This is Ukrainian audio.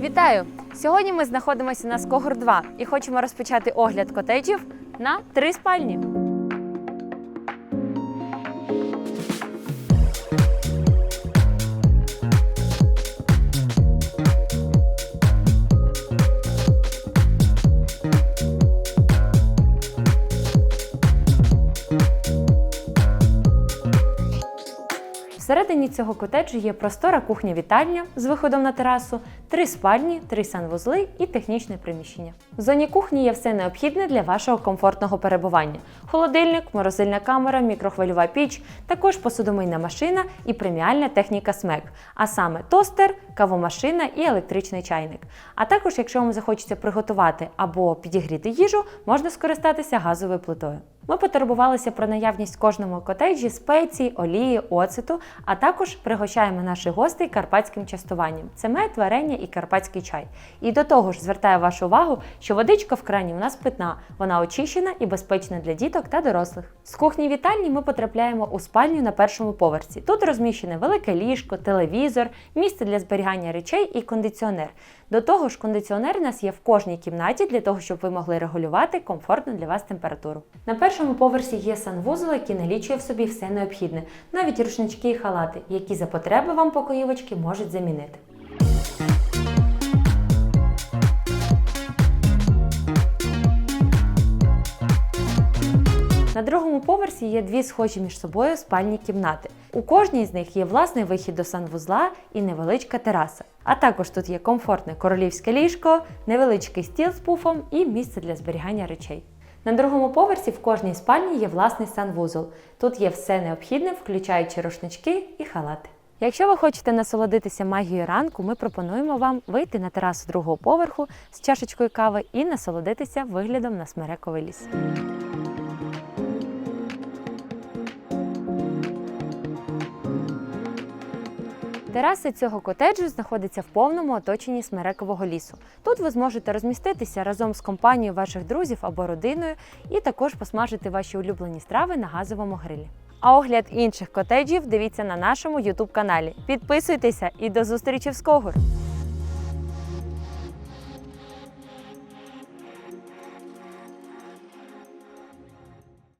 Вітаю! Сьогодні ми знаходимося на Скогор 2 і хочемо розпочати огляд котеджів на три спальні. Всередині цього котеджу є простора кухня-вітальня з виходом на терасу, три спальні, три санвузли і технічне приміщення. В зоні кухні є все необхідне для вашого комфортного перебування: холодильник, морозильна камера, мікрохвильова піч, також посудомийна машина і преміальна техніка СМЕК, а саме тостер, кавомашина і електричний чайник. А також, якщо вам захочеться приготувати або підігріти їжу, можна скористатися газовою плитою. Ми потурбувалися про наявність в кожному котеджі спецій, олії, оцету, а також пригощаємо наших гостей карпатським частуванням. Це мед, варення і карпатський чай. І до того ж звертаю вашу увагу, що водичка в крані у нас питна, вона очищена і безпечна для діток та дорослих. З кухні вітальні ми потрапляємо у спальню на першому поверсі. Тут розміщене велике ліжко, телевізор, місце для зберігання речей і кондиціонер. До того ж, кондиціонер у нас є в кожній кімнаті для того, щоб ви могли регулювати комфортну для вас температуру. Першому поверсі є санвузол, який налічує в собі все необхідне, навіть рушнички і халати, які за потреби вам покоївочки можуть замінити. На другому поверсі є дві схожі між собою спальні кімнати. У кожній з них є власний вихід до санвузла і невеличка тераса. А також тут є комфортне королівське ліжко, невеличкий стіл з пуфом і місце для зберігання речей. На другому поверсі в кожній спальні є власний санвузол. Тут є все необхідне, включаючи рушнички і халати. Якщо ви хочете насолодитися магією ранку, ми пропонуємо вам вийти на терасу другого поверху з чашечкою кави і насолодитися виглядом на смерековий ліс. Тераса цього котеджу знаходиться в повному оточенні смерекового лісу. Тут ви зможете розміститися разом з компанією ваших друзів або родиною і також посмажити ваші улюблені страви на газовому грилі. А огляд інших котеджів дивіться на нашому YouTube каналі. Підписуйтеся і до зустрічі в Скогур!